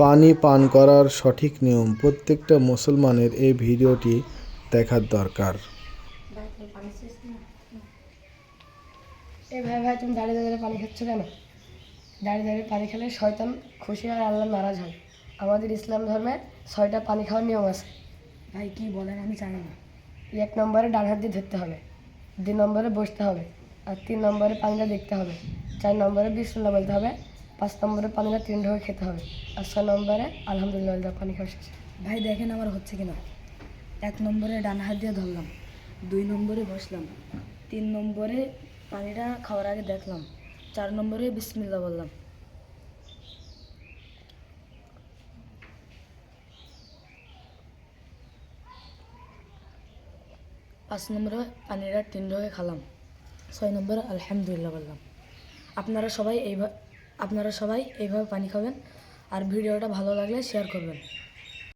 পানি পান করার সঠিক নিয়ম। প্রত্যেকটা মুসলমানের এই ভিডিওটি দেখার দরকার। এ ভাই ভাই তুমি দাঁড়িয়ে দাঁড়িয়ে পানি খাচ্ছ কেন? দাঁড়িয়ে দাঁড়িয়ে পানি খেলে শয়তান খুশি আর আল্লাহ নারাজ হয়। আমাদের ইসলাম ধর্মে ছয়টা পানি খাওয়ার নিয়ম আছে। ভাই কি বলেন আমি জানি না। এক নম্বরে ডান হাত দিয়ে ধরতে হবে দুই নম্বরে বসতে হবে আর তিন নম্বরে পানিটা দেখতে হবে চার নম্বরে বিসমুল্লাহ বলতে হবে পাঁচ নম্বরে পানিটা তিন ঢোকে খেতে হবে। আর ছয় নম্বরে আলহামদুলিল্লাহ পানি খাওয়া শেষে। ভাই, দেখেন আমার হচ্ছে কিনা। এক নম্বরে ডান হাত দিয়ে ধরলাম, দুই নম্বরে বসলাম, তিন নম্বরে পানিটা খাওয়ার আগে দেখলাম, চার নম্বরে বিসমিল্লা বললাম। পাঁচ নম্বরে পানিটা তিন ঢোকে খালাম, ছয় নম্বরে আলহামদুলিল্লাহ বললাম। আপনারা সবাই এইভাবে আপনারা সবাই এইভাবে পানি খাবেন। আর ভিডিওটা ভালো লাগলে শেয়ার করবেন।